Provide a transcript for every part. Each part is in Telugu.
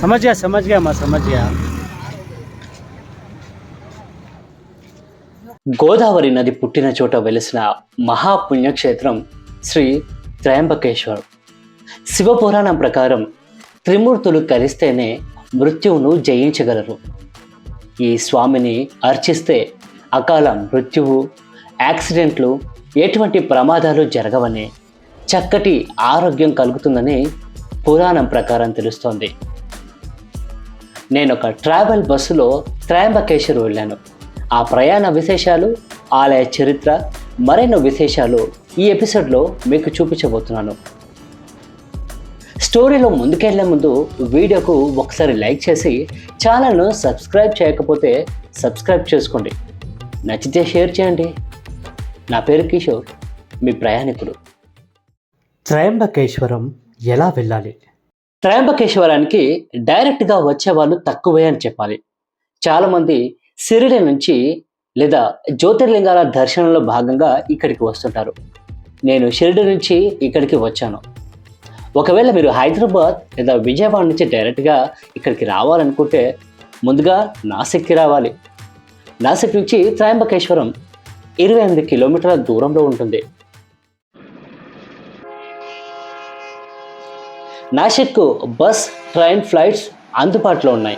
समझ गया समझ गया मैं समझ गया గోదావరి నది పుట్టిన చోట వెలిసిన మహాపుణ్యక్షేత్రం శ్రీ త్రయంబకేశ్వరం శివపురాణం ప్రకారం త్రిమూర్తులు కలిస్తేనే మృత్యువును జయించగలరు ఈ స్వామిని అర్చిస్తే అకాల మృత్యువు యాక్సిడెంట్లు ఎటువంటి ప్రమాదాలు జరగవని చక్కటి ఆరోగ్యం కలుగుతుందని పురాణం ప్రకారం తెలుస్తోంది నేను ఒక ట్రావెల్ బస్సులో త్రయంబకేశ్వర్ వెళ్ళాను. ఆ ప్రయాణ విశేషాలు ఆలయ చరిత్ర మరెన్నో విశేషాలు ఈ ఎపిసోడ్లో మీకు చూపించబోతున్నాను. స్టోరీలో ముందుకెళ్ళే ముందు వీడియోకు ఒకసారి లైక్ చేసి ఛానల్ను సబ్స్క్రైబ్ చేయకపోతే సబ్స్క్రైబ్ చేసుకోండి. నచ్చితే షేర్ చేయండి. నా పేరు కిషోర్ మీ ప్రయాణికుడు. త్రయంబకేశ్వరం ఎలా వెళ్ళాలి? త్రయంబకేశ్వరానికి డైరెక్ట్గా వచ్చేవాళ్ళు తక్కువే అని చెప్పాలి. చాలామంది సిరిడి నుంచి లేదా జ్యోతిర్లింగాల దర్శనంలో భాగంగా ఇక్కడికి వస్తుంటారు. నేను షిరిడి నుంచి ఇక్కడికి వచ్చాను. ఒకవేళ మీరు హైదరాబాద్ లేదా విజయవాడ నుంచి డైరెక్ట్గా ఇక్కడికి రావాలనుకుంటే ముందుగా నాసిక్కి రావాలి. నాసిక్ నుంచి త్రయంబకేశ్వరం ఇరవై ఎనిమిది కిలోమీటర్ల దూరంలో ఉంటుంది. నాసిక్కు బస్ ట్రైన్ ఫ్లైట్స్ అందుబాటులో ఉన్నాయి.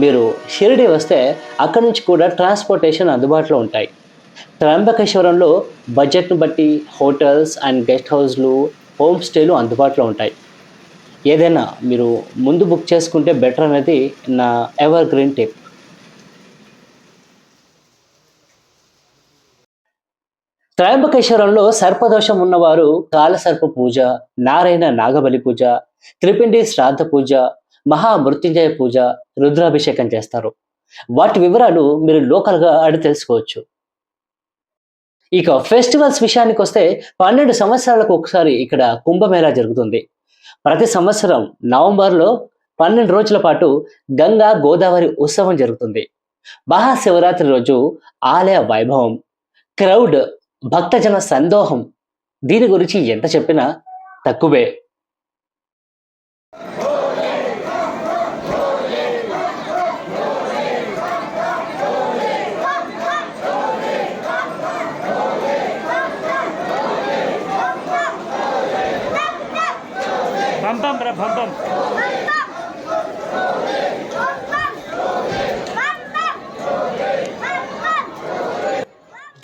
మీరు షిరిడి వస్తే అక్కడి నుంచి కూడా ట్రాన్స్పోర్టేషన్ అందుబాటులో ఉంటాయి. త్రంబకేశ్వరంలో బడ్జెట్ను బట్టి హోటల్స్ అండ్ గెస్ట్ హౌస్లు హోమ్ స్టేలు అందుబాటులో ఉంటాయి. ఏదైనా మీరు ముందు బుక్ చేసుకుంటే బెటర్ అనేది నా ఎవర్ గ్రీన్ టిప్. త్రయంబకేశ్వరంలో సర్పదోషం ఉన్నవారు కాలసర్ప పూజ నారాయణ నాగబలి పూజ త్రిపిండి శ్రాద్ధ పూజ మహామృత్యుంజయ పూజ రుద్రాభిషేకం చేస్తారు. వాటి వివరాలు మీరు లోకల్గా అడిగి తెలుసుకోవచ్చు. ఇక ఫెస్టివల్స్ విషయానికి వస్తే పన్నెండు సంవత్సరాలకు ఒకసారి ఇక్కడ కుంభమేళా జరుగుతుంది. ప్రతి సంవత్సరం నవంబర్లో పన్నెండు రోజుల పాటు గంగా గోదావరి ఉత్సవం జరుగుతుంది. మహాశివరాత్రి రోజు ఆలయ వైభవం క్రౌడ్ భక్తజన సందోహం. దీని గురించి ఎంత చెప్పినా తక్కువే.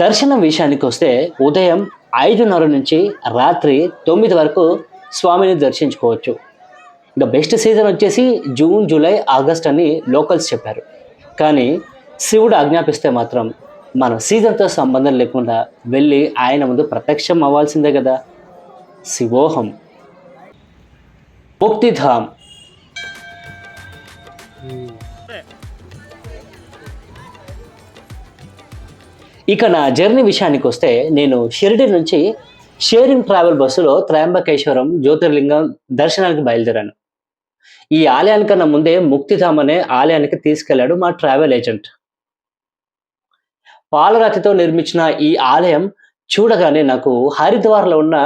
దర్శనం విషయానికి వస్తే ఉదయం ఐదున్నర నుంచి రాత్రి తొమ్మిది వరకు స్వామిని దర్శించుకోవచ్చు. ఇంకా బెస్ట్ సీజన్ వచ్చేసి జూన్ జూలై ఆగస్ట్ అని లోకల్స్ చెప్పారు. కానీ శివుడు ఆజ్ఞాపిస్తే మాత్రం మనం సీజన్తో సంబంధం లేకుండా వెళ్ళి ఆయన ముందు ప్రత్యక్షం అవ్వాల్సిందే కదా. శివోహం. ముక్తిధామ్. ఇక నా జర్నీ విషయానికి వస్తే నేను షిరిడి నుంచి షేరింగ్ ట్రావెల్ బస్సులో త్రయంబకేశ్వరం జ్యోతిర్లింగం దర్శనానికి బయలుదేరాను. ఈ ఆలయానికన్నా ముందే ముక్తిధామ్ అనే ఆలయానికి తీసుకెళ్ళాడు మా ట్రావెల్ ఏజెంట్. పాలరాతితో నిర్మించిన ఈ ఆలయం చూడగానే నాకు హరిద్వార్లో ఉన్న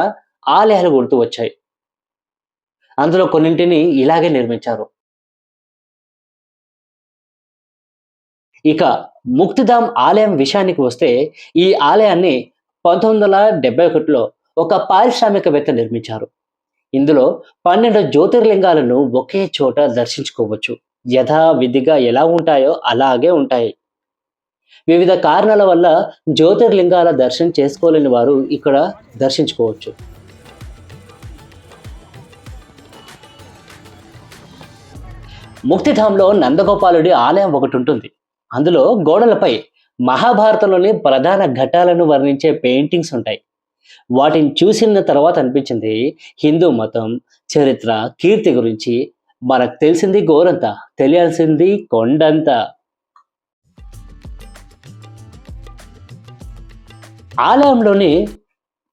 ఆలయాలు గుర్తు వచ్చాయి. అందులో కొన్నింటిని ఇలాగే నిర్మించారు. ఇక ముక్తిధామ్ ఆలయం విషయానికి వస్తే ఈ ఆలయాన్ని పంతొమ్మిది వందల డెబ్బై ఒకటిలో ఒక పారిశ్రామికవేత్త నిర్మించారు. ఇందులో పన్నెండు జ్యోతిర్లింగాలను ఒకే చోట దర్శించుకోవచ్చు. యథావిధిగా ఎలా ఉంటాయో అలాగే ఉంటాయి. వివిధ కారణాల వల్ల జ్యోతిర్లింగాల దర్శనం చేసుకోలేని వారు ఇక్కడ దర్శించుకోవచ్చు. ముక్తిధాంలో నందగోపాలుడి ఆలయం ఒకటి ఉంటుంది. అందులో గోడలపై మహాభారతంలోని ప్రధాన ఘట్టాలను వర్ణించే పెయింటింగ్స్ ఉంటాయి. వాటిని చూసిన తర్వాత అనిపించింది హిందూ మతం చరిత్ర కీర్తి గురించి మనకు తెలిసింది గోరంత తెలియాల్సింది కొండంత. ఆలయంలోని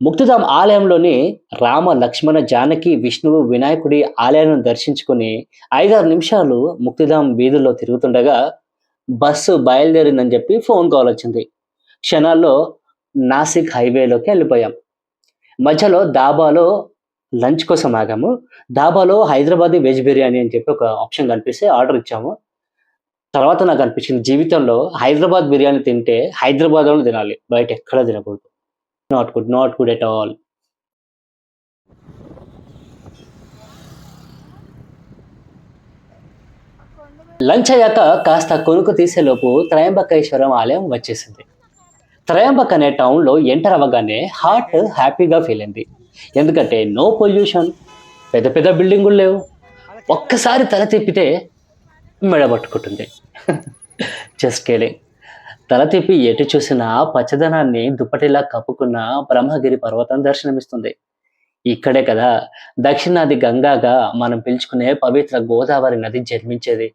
ముక్తిధామ్ ఆలయంలోని రామ లక్ష్మణ జానకి విష్ణువు వినాయకుడి ఆలయాన్ని దర్శించుకుని ఐదారు నిమిషాలు ముక్తిధామ్ వీధుల్లో తిరుగుతుండగా బస్సు బయలుదేరిందని చెప్పి ఫోన్ కాల్ వచ్చింది. క్షణాల్లో నాసిక్ హైవేలోకి వెళ్ళిపోయాం. మధ్యలో దాబాలో లంచ్ కోసం ఆగాము. దాబాలో హైదరాబాదీ వెజ్ బిర్యానీ అని చెప్పి ఒక ఆప్షన్ కనిపిస్తే ఆర్డర్ ఇచ్చాము. తర్వాత నాకు అనిపించింది జీవితంలో హైదరాబాద్ బిర్యానీ తింటే హైదరాబాద్లో తినాలి. బయట ఎక్కడ తినకూడదు. Not good not good at all lunch అయ్యాక కాస్త కొనుక్కు తీసేలోపు త్రయంబకేశ్వరం ఆలయం వచ్చేసింది. త్రయంబక్ అనే టౌన్లో ఎంటర్ అవ్వగానే హార్ట్ హ్యాపీగా ఫీల్ అయింది. ఎందుకంటే నో పొల్యూషన్ పెద్ద పెద్ద బిల్డింగులు లేవు. ఒక్కసారి తల తిప్పితే మెడబట్టుకుంటుంది జస్ట్ కేలింగ్ తల తిప్పి ఎటు చూసినా పచ్చదనాన్ని దుప్పటిలా కప్పుకున్న బ్రహ్మగిరి పర్వతం దర్శనమిస్తుంది. ఇక్కడే కదా దక్షిణాది గంగాగా మనం పిలుచుకునే పవిత్ర గోదావరి నది జన్మించేది.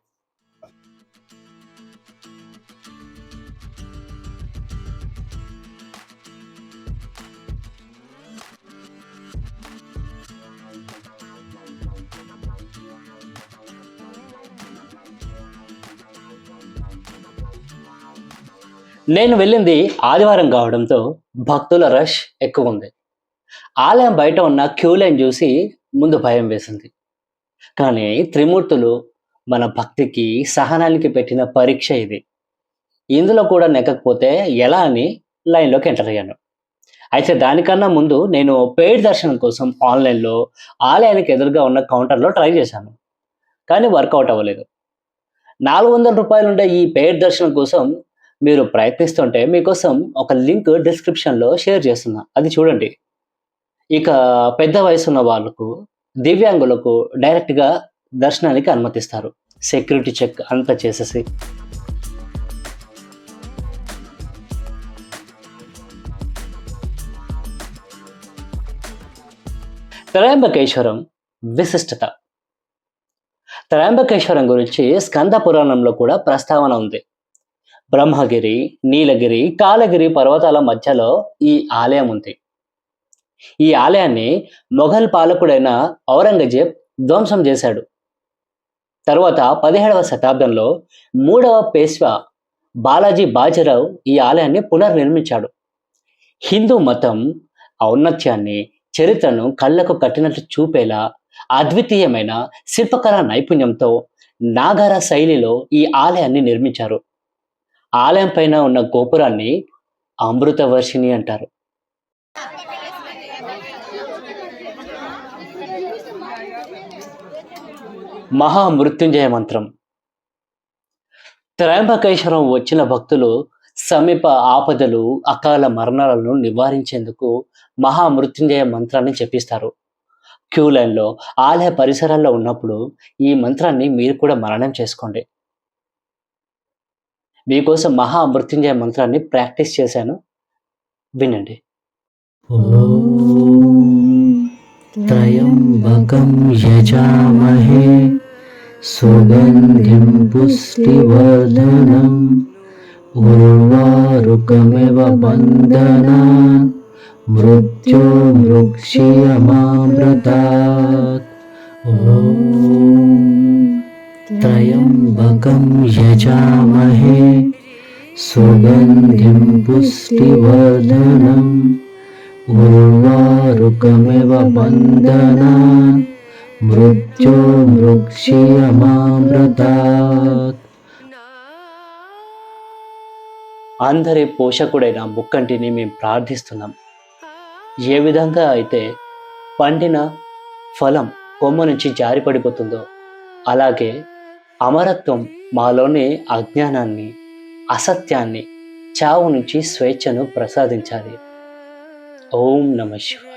నేను వెళ్ళింది ఆదివారం కావడంతో భక్తుల రష్ ఎక్కువ ఉంది ఆలయం బయట ఉన్న క్యూ లైన్ చూసి ముందు భయం వేసింది. కానీ త్రిమూర్తులు మన భక్తికి సహనానికి పెట్టిన పరీక్ష ఇది. ఇందులో కూడా నెక్కకపోతే ఎలా అని లైన్లోకి ఎంటర్ అయ్యాను. అయితే దానికన్నా ముందు నేను పెయిడ్ దర్శనం కోసం ఆన్లైన్లో ఆలయానికి ఎదురుగా ఉన్న కౌంటర్లో ట్రై చేశాను. కానీ వర్కౌట్ అవ్వలేదు. నాలుగు వందల రూపాయలు ఉండే ఈ పెయిడ్ దర్శనం కోసం మీరు ప్రయత్నిస్తుంటే మీకోసం ఒక లింక్ డిస్క్రిప్షన్లో షేర్ చేస్తున్నా. అది చూడండి. ఇక పెద్ద వయసు ఉన్న వాళ్ళకు దివ్యాంగులకు డైరెక్ట్గా దర్శనానికి అనుమతిస్తారు. సెక్యూరిటీ చెక్ అంతా చేసేసి. త్రయంబకేశ్వరం విశిష్టత. త్రయంబకేశ్వరం గురించి స్కంద పురాణంలో కూడా ప్రస్తావన ఉంది. బ్రహ్మగిరి నీలగిరి కాలగిరి పర్వతాల మధ్యలో ఈ ఆలయం ఉంది. ఈ ఆలయాన్ని మొఘల్ పాలకుడైన ఔరంగజేబ్ ధ్వంసం చేశాడు. తర్వాత పదిహేడవ శతాబ్దంలో మూడవ పేష్వా బాలాజీ బాజీరావు ఈ ఆలయాన్ని పునర్నిర్మించాడు. హిందూ మతం ఔన్నత్యాన్ని చరిత్రను కళ్ళకు కట్టినట్లు చూపేలా అద్వితీయమైన శిల్పకళా నైపుణ్యంతో నాగార శైలిలో ఈ ఆలయాన్ని నిర్మించారు. ఆలయం పైన ఉన్న గోపురాన్ని అమృతవర్షిణి అంటారు. మహామృత్యుంజయ మంత్రం. త్రయంబకేశ్వరం వచ్చిన భక్తులు సమీప ఆపదలు అకాల మరణాలను నివారించేందుకు మహామృత్యుంజయ మంత్రాన్ని జపిస్తారు క్యూ లైన్లో ఆలయ పరిసరాల్లో ఉన్నప్పుడు ఈ మంత్రాన్ని మీరు కూడా మరణం చేసుకోండి. మీకోసం మహామృత్యుంజయ మంత్రాన్ని ప్రాక్టీస్ చేశాను. వినండి. త్రయంబకం యజామహే సుగంధిం పుష్టివర్ధనం ఉర్వారుకమివ బంధనా మృత్యో మృక్షయమామృతాత్ త్రయంబకం యజామహే सुगन्धिं पुष्टिवर्धनम् उर्वारुकमिव बन्धनान् मृत्यो मृक्षीयमामृतात् అందరి పోషకుడైన ముక్కంటిని మేము ప్రార్థిస్తున్నాం ఏ విధంగా అయితే పండిన ఫలం కొమ్మ నుంచి జారిపడిపోతుందో అలాగే అమరత్వం మాలోని అజ్ఞానాన్ని అసత్యాన్ని చావు నుంచి స్వేచ్ఛను ప్రసాదించాలి. ఓం నమ శివాయ.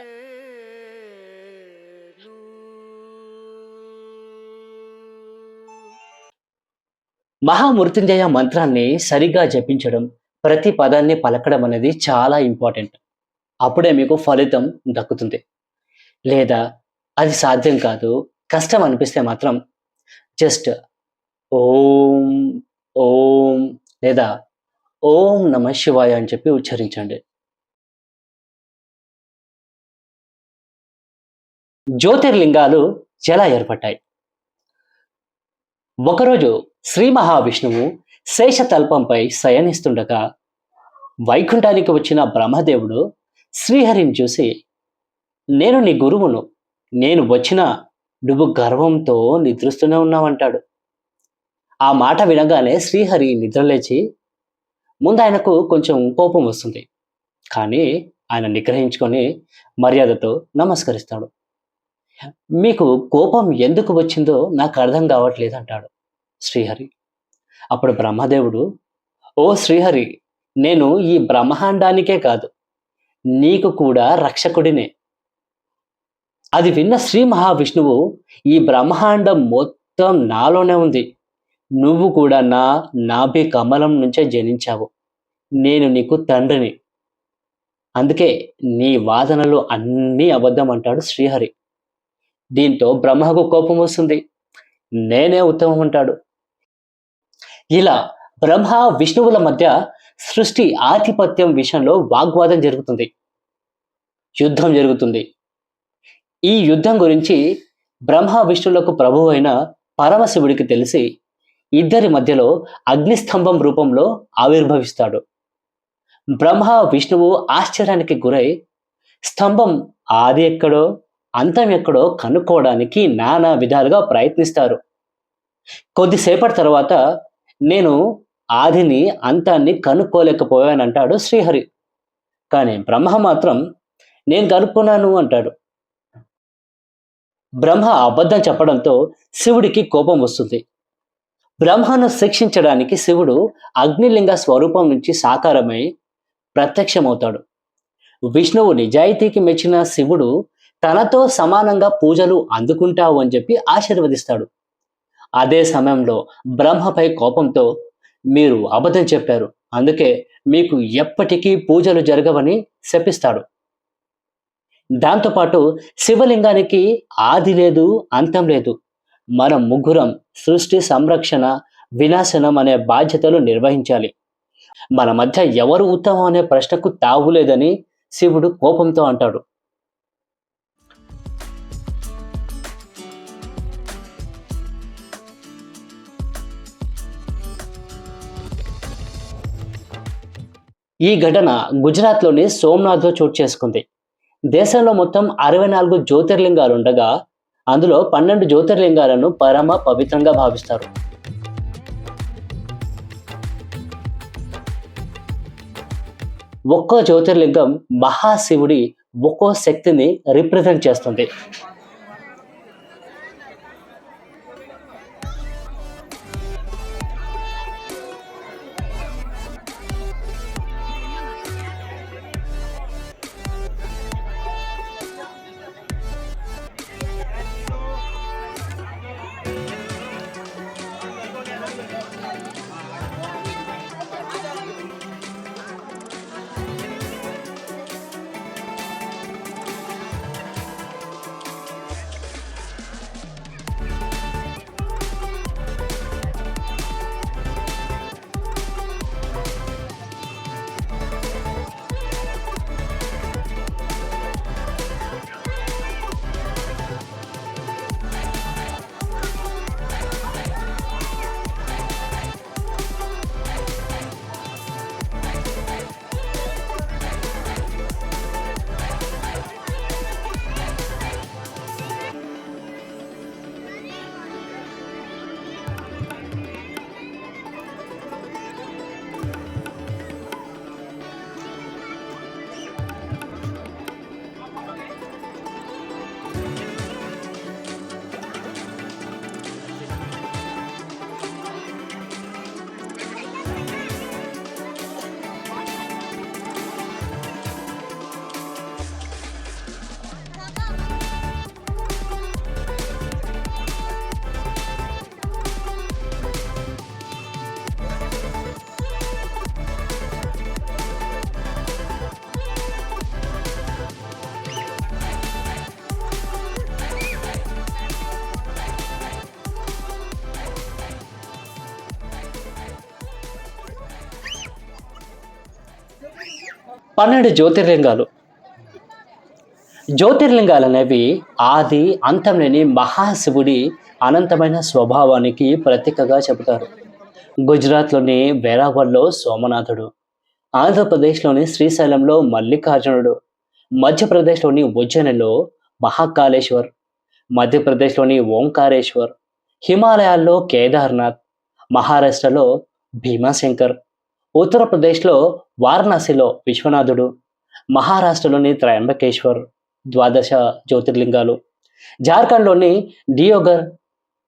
మహామృత్యుంజయ మంత్రాన్ని సరిగా జపించడం ప్రతి పదాన్ని పలకడం అనేది చాలా ఇంపార్టెంట్. అప్పుడే మీకు ఫలితం దక్కుతుంది. లేదా అది సాధ్యం కాదు కష్టం అనిపిస్తే మాత్రం జస్ట్ ఓం ఓం లేదా ఓం నమ శివాయ అని చెప్పి ఉచ్చరించండి. జ్యోతిర్లింగాలు ఎలా ఏర్పడ్డాయి. ఒకరోజు శ్రీ మహావిష్ణువు శేషతల్పంపై శయనిస్తుండగా వైకుంఠానికి వచ్చిన బ్రహ్మదేవుడు శ్రీహరిని చూసి నేను నీ గురువును నేను వచ్చిన నువ్వు గర్వంతో నిద్రిస్తూనే ఉన్నావంటాడు. ఆ మాట వినగానే శ్రీహరి నిద్రలేచి ముందు ఆయనకు కొంచెం కోపం వస్తుంది. కానీ ఆయన నిగ్రహించుకొని మర్యాదతో నమస్కరిస్తాడు. మీకు కోపం ఎందుకు వచ్చిందో నాకు అర్థం కావట్లేదు అంటాడు శ్రీహరి. అప్పుడు బ్రహ్మదేవుడు ఓ శ్రీహరి నేను ఈ బ్రహ్మాండానికే కాదు నీకు కూడా రక్షకుడినే. అది విన్న శ్రీ మహావిష్ణువు ఈ బ్రహ్మాండం మొత్తం నాలోనే ఉంది. నువ్వు కూడా నా నాభి కమలం నుంచే జనించావు. నేను నీకు తండ్రిని. అందుకే నీ వాదనలు అన్నీ అబద్ధం అంటాడు శ్రీహరి. దీంతో బ్రహ్మకు కోపం వస్తుంది. నేనే ఉత్తమం అంటాడు. ఇలా బ్రహ్మ విష్ణువుల మధ్య సృష్టి ఆధిపత్యం విషయంలో వాగ్వాదం జరుగుతుంది. యుద్ధం జరుగుతుంది. ఈ యుద్ధం గురించి బ్రహ్మ విష్ణువులకు ప్రభువైన పరమశివుడికి తెలిసి ఇద్దరి మధ్యలో అగ్నిస్తంభం రూపంలో ఆవిర్భవిస్తాడు. బ్రహ్మ విష్ణువు ఆశ్చర్యానికి గురై స్తంభం ఆది ఎక్కడో అంతం ఎక్కడో కనుక్కోవడానికి నానా విధాలుగా ప్రయత్నిస్తారు. కొద్దిసేపటి తర్వాత నేను ఆదిని అంతాన్ని కనుక్కోలేకపోయానంటాడు శ్రీహరి. కానీ బ్రహ్మ మాత్రం నేను కనుక్కున్నాను అంటాడు. బ్రహ్మ అబద్ధం చెప్పడంతో శివుడికి కోపం వస్తుంది. బ్రహ్మను శిక్షించడానికి శివుడు అగ్నిలింగ స్వరూపం నుంచి సాకారమై ప్రత్యక్షమవుతాడు. విష్ణువు నిజాయితీకి మెచ్చిన శివుడు తనతో సమానంగా పూజలు అందుకుంటావు అని చెప్పి ఆశీర్వదిస్తాడు. అదే సమయంలో బ్రహ్మపై కోపంతో మీరు అబద్ధం చెప్పారు. అందుకే మీకు ఎప్పటికీ పూజలు జరగవని శపిస్తాడు. దాంతోపాటు శివలింగానికి ఆది లేదు అంతం లేదు. మనం ముగ్గురం సృష్టి సంరక్షణ వినాశనం అనే బాధ్యతలు నిర్వహించాలి. మన మధ్య ఎవరు ఉత్తమం అనే ప్రశ్నకు తావులేదని శివుడు కోపంతో అంటాడు. ఈ ఘటన గుజరాత్లోని సోమనాథ్లో చోటు చేసుకుంది. దేశంలో మొత్తం అరవై నాలుగు జ్యోతిర్లింగాలు ఉండగా అందులో పన్నెండు జ్యోతిర్లింగాలను పరమ పవిత్రంగా భావిస్తారు. ఒక్కో జ్యోతిర్లింగం మహాశివుడి ఒక్కో శక్తిని రిప్రజెంట్ చేస్తుంది. పన్నెండు జ్యోతిర్లింగాలు. జ్యోతిర్లింగాలు అనేవి ఆది అంతం లేని మహాశివుడి అనంతమైన స్వభావానికి ప్రతీకగా చెబుతారు. గుజరాత్లోని వేరావల్లో సోమనాథుడు ఆంధ్రప్రదేశ్లోని శ్రీశైలంలో మల్లికార్జునుడు మధ్యప్రదేశ్లోని ఉజ్జయినిలో మహాకాళేశ్వర్ మధ్యప్రదేశ్లోని ఓంకారేశ్వర్ హిమాలయాల్లో కేదార్నాథ్ మహారాష్ట్రలో భీమాశంకర్ ఉత్తరప్రదేశ్లో వారణాసిలో విశ్వనాథుడు మహారాష్ట్రలోని త్రయంబకేశ్వర్ ద్వాదశ జ్యోతిర్లింగాలు జార్ఖండ్లోని డియోగర్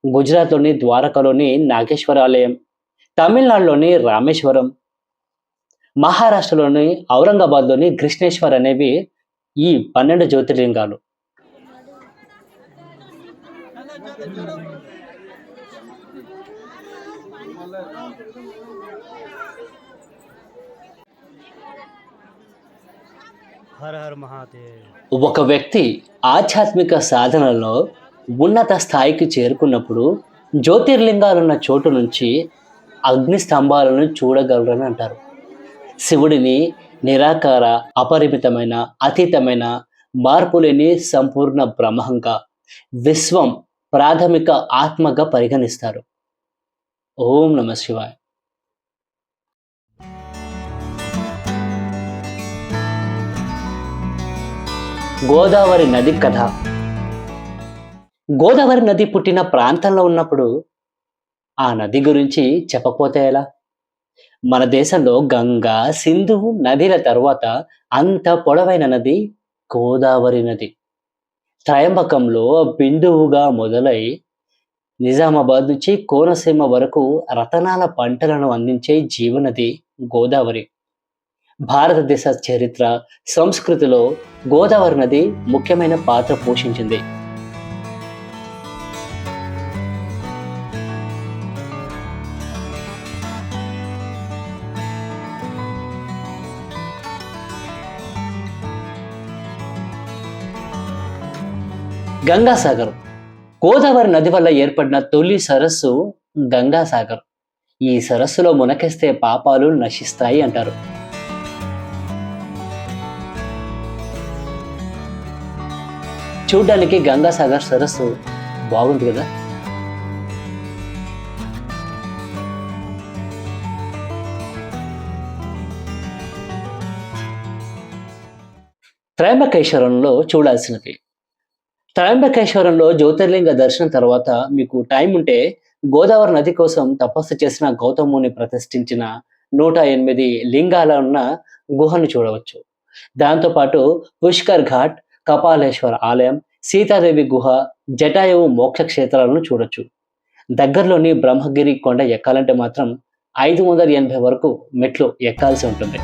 గుజరాత్లోని ద్వారకలోని నాగేశ్వర ఆలయం తమిళనాడులోని రామేశ్వరం మహారాష్ట్రలోని ఔరంగాబాద్లోని కృష్ణేశ్వర్ అనేవి ఈ పన్నెండు జ్యోతిర్లింగాలు. ఒక వ్యక్తి ఆధ్యాత్మిక సాధనలో ఉన్నత స్థాయికి చేరుకున్నప్పుడు జ్యోతిర్లింగాలున్న చోటు నుంచి అగ్ని స్తంభాలను చూడగలరని అంటారు. శివుడిని నిరాకార అపరిమితమైన అతీతమైన మార్పులేని సంపూర్ణ బ్రహ్మంగా విశ్వం ప్రాథమిక ఆత్మగా పరిగణిస్తారు. ఓం నమ శివాయ. గోదావరి నది కథ. గోదావరి నది పుట్టిన ప్రాంతంలో ఉన్నప్పుడు ఆ నది గురించి చెప్పకపోతే ఎలా? మన దేశంలో గంగా సింధు నదిల తర్వాత అంత పొడవైన నది గోదావరి నది. త్రయంబకంలో బిందువుగా మొదలై నిజామాబాద్ నుంచి కోనసీమ వరకు రతనాల పంటలను అందించే జీవనది గోదావరి. భారతదేశ చరిత్ర సంస్కృతిలో గోదావరి నది ముఖ్యమైన పాత్ర పోషించింది. గంగాసాగర్. గోదావరి నది వల్ల ఏర్పడిన తొలి సరస్సు గంగాసాగర్. ఈ సరస్సులో మునకేస్తే పాపాలు నశిస్తాయి అంటారు. చూడ్డానికి గంగాసాగర్ సరస్సు బాగుంది కదా? త్రయంబకేశ్వరంలో చూడాల్సినవి త్రయంబకేశ్వరంలో జ్యోతిర్లింగ దర్శనం తర్వాత మీకు టైం ఉంటే గోదావరి నది కోసం తపస్సు చేసిన గౌతముని ప్రతిష్ఠించిన నూట ఎనిమిది లింగాల ఉన్న గుహను చూడవచ్చు. దాంతోపాటు పుష్కర్ ఘాట్ కపాలేశ్వర ఆలయం సీతాదేవి గుహ జటాయువు మోక్ష క్షేత్రాలను చూడొచ్చు. దగ్గరలోని బ్రహ్మగిరి కొండ ఎక్కాలంటే మాత్రం ఐదు వందల ఎనభై వరకు మెట్లు ఎక్కాల్సి ఉంటుంది.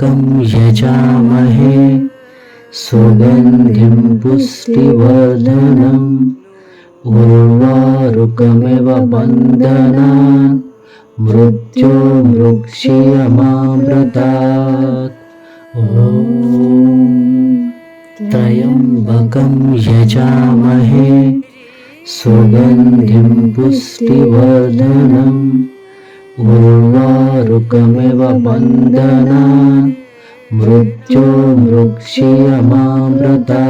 त्र्यम्बकं यजामहे। सुगन्धिं पुष्टिवर्धनम्। उर्वारुकमिव बन्धनान् मृत्यो मृक्षीयमामृतात् ॐ त्र्यम्बकं यजामहे। सुगन्धिं पुष्टिवर्धनम् रुकमिव बन्धना मृत्यो मृक्ष्यमामृता